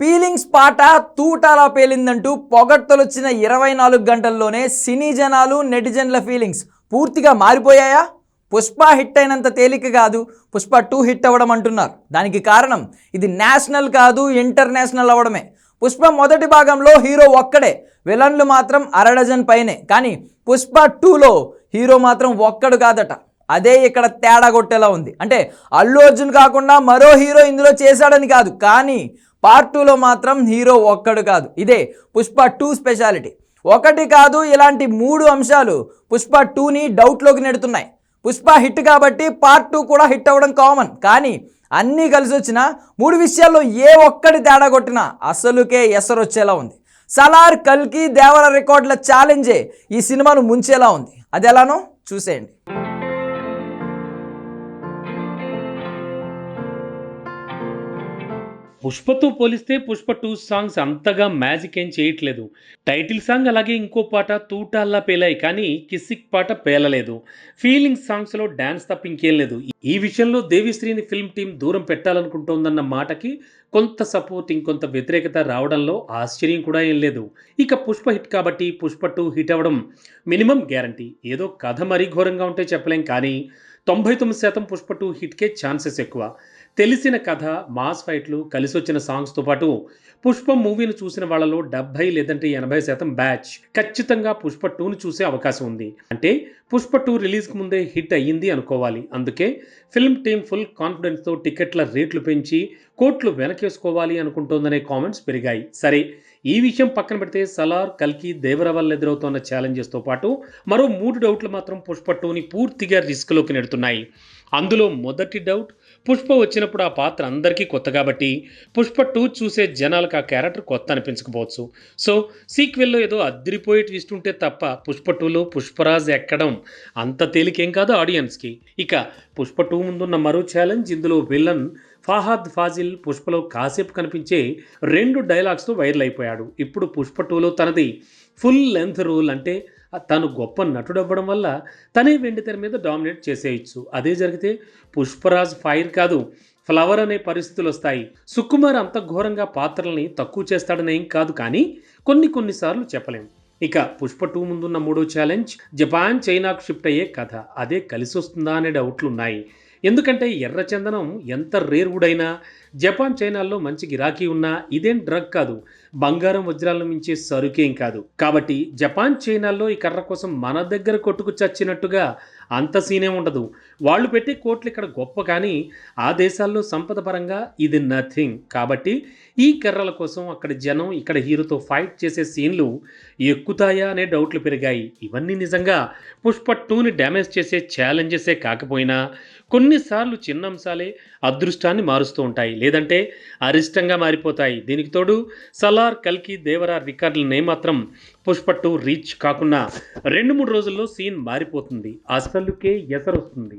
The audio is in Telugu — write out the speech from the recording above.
పీలింగ్స్ పాట తూటాలా పేలిందంటూ పొగడ్తలొచ్చిన ఇరవై నాలుగు గంటల్లోనే సినీ జనాలు నెటిజన్ల ఫీలింగ్స్ పూర్తిగా మారిపోయాయా? పుష్ప హిట్ అయినంత తేలిక కాదు. పుష్ప టూ హిట్ అవ్వడం అంటున్నారు. దానికి కారణం ఇది నేషనల్ కాదు ఇంటర్నేషనల్ అవ్వడమే. పుష్ప మొదటి భాగంలో హీరో ఒక్కడే విలన్లు మాత్రం అరడజన్ పైనే. కానీ పుష్ప టూలో హీరో మాత్రం ఒక్కడు కాదట. అదే ఇక్కడ తేడా కొట్టేలా ఉంది. అంటే అల్లు అర్జున్ కాకుండా మరో హీరో ఇందులో చేశాడని కాదు. కానీ పార్ట్ టూలో మాత్రం హీరో ఒక్కడు కాదు. ఇదే పుష్ప టూ స్పెషాలిటీ. ఒకటి కాదు ఇలాంటి మూడు అంశాలు పుష్ప టూని డౌట్లోకి నెడుతున్నాయి. పుష్ప హిట్ కాబట్టి పార్ట్ టూ కూడా హిట్ అవ్వడం కామన్. కానీ అన్నీ కలిసి వచ్చిన మూడు విషయాల్లో ఏ ఒక్కటి తేడా కొట్టినా అసలుకే ఎసరు వచ్చేలా ఉంది. సలార్ కల్కి దేవర రికార్డుల ఛాలెంజే ఈ సినిమాను ముంచేలా ఉంది. అది ఎలానో చూసేయండి. పుష్పతో పోలిస్తే పుష్ప టూ సాంగ్స్ అంతగా మ్యాజిక్ ఏం చేయట్లేదు. టైటిల్ సాంగ్ అలాగే ఇంకో పాట తూటాల్లా పేలాయి కానీ కిసిక్ పాట పేలలేదు. ఫీలింగ్ సాంగ్స్లో డ్యాన్స్ తప్ప ఇంకేం లేదు. ఈ విషయంలో దేవిశ్రీని ఫిల్మ్ టీం దూరం పెట్టాలనుకుంటోందన్న మాటకి కొంత సపోర్ట్ ఇంకొంత వ్యతిరేకత రావడంలో ఆశ్చర్యం కూడా ఏం లేదు. ఇక పుష్ప హిట్ కాబట్టి పుష్ప టూ హిట్ అవ్వడం మినిమం గ్యారంటీ. ఏదో కథ మరీ ఘోరంగా ఉంటే చెప్పలేం కానీ తొంభై తొమ్మిది శాతం పుష్ప టూ హిట్కే ఛాన్సెస్ ఎక్కువ. తెలిసిన కథ మాస్ ఫైట్లు కలిసి వచ్చిన సాంగ్స్తో పాటు పుష్పం మూవీని చూసిన వాళ్ళలో డెబ్బై లేదంటే ఎనభై శాతం బ్యాచ్ ఖచ్చితంగా పుష్ప టూని చూసే అవకాశం ఉంది. అంటే పుష్ప టూ రిలీజ్కి ముందే హిట్ అయ్యింది అనుకోవాలి. అందుకే ఫిల్మ్ టీం ఫుల్ కాన్ఫిడెన్స్తో టికెట్ల రేట్లు పెంచి కోట్లు వెనకేసుకోవాలి అనుకుంటోందనే కామెంట్స్ పెరిగాయి. సరే ఈ విషయం పక్కన పెడితే సలార్ కల్కి దేవర వల్ల ఎదురవుతున్న ఛాలెంజెస్తో పాటు మరో మూడు డౌట్లు మాత్రం పుష్ప టూని పూర్తిగా రిస్క్లోకి నెడుతున్నాయి. అందులో మొదటి డౌట్ పుష్ప వచ్చినప్పుడు ఆ పాత్ర అందరికీ కొత్త కాబట్టి పుష్ప టూ చూసే జనాలకు ఆ క్యారెక్టర్ కొత్త అనిపించకపోవచ్చు. సో సీక్వెల్లో ఏదో అద్దరిపోయే ట్విస్ట్ ఉంటే తప్ప పుష్ప టూలో పుష్పరాజ్ ఎక్కడం అంత తేలికేం కాదు ఆడియన్స్కి. ఇక పుష్ప టూ ముందున్న మరో ఛాలెంజ్ ఇందులో విలన్ ఫాహాద్ ఫాజిల్ పుష్పలో కాసేపు కనిపించే రెండు డైలాగ్స్తో వైరల్ అయిపోయాడు. ఇప్పుడు పుష్ప టూలో తనది ఫుల్ లెంత్ రోల్ అంటే తను గొప్ప నటుడు అవ్వడం వల్ల తనే వెండి తెర మీద డామినేట్ చేసేయచ్చు అదే జరిగితే పుష్పరాజ్ ఫైర్ కాదు ఫ్లవర్ అనే పరిస్థితులు వస్తాయి. సుకుమార్ అంత ఘోరంగా పాత్రల్ని తక్కువ చేస్తాడని ఏం కాదు కానీ కొన్ని కొన్నిసార్లు చెప్పలేం. ఇక పుష్ప టూ ముందున్న మూడో ఛాలెంజ్ జపాన్ చైనాకు షిఫ్ట్ అయ్యే కథ. అదే కలిసి వస్తుందా అనే డౌట్లు ఉన్నాయి ఎందుకంటే ఎర్రచందనం ఎంత రేర్వుడైనా జపాన్ చైనాల్లో మంచి గిరాకీ ఉన్నా ఇదేం డ్రగ్ కాదు. బంగారం వజ్రాలను మించే సరుకేం కాదు. కాబట్టి జపాన్ చైనాల్లో ఈ కర్ర కోసం మన దగ్గర కొట్టుకు చచ్చినట్టుగా అంత సీనే ఉండదు. వాళ్ళు పెట్టే కోట్లు ఇక్కడ గొప్ప కానీ ఆ దేశాల్లో సంపద పరంగా ఇది నథింగ్ కాబట్టి ఈ కర్రల కోసం అక్కడ జనం ఇక్కడ హీరోతో ఫైట్ చేసే సీన్లు ఎక్కుతాయా అనే డౌట్లు పెరిగాయి. ఇవన్నీ నిజంగా పుష్ప టూని డ్యామేజ్ చేసే ఛాలెంజెసే కాకపోయినా కొన్నిసార్లు చిన్న అంశాలే అదృష్టాన్ని మారుస్తూ ఉంటాయి. లేదంటే అరిష్టంగా మారిపోతాయి. దీనికి తోడు సలార్ కల్కి దేవరా రికార్డులనే మాత్రం పుష్పట్టు రీచ్ కాకుండా రెండు మూడు రోజుల్లో సీన్ మారిపోతుంది. అసలుకే ఎసరొస్తుంది.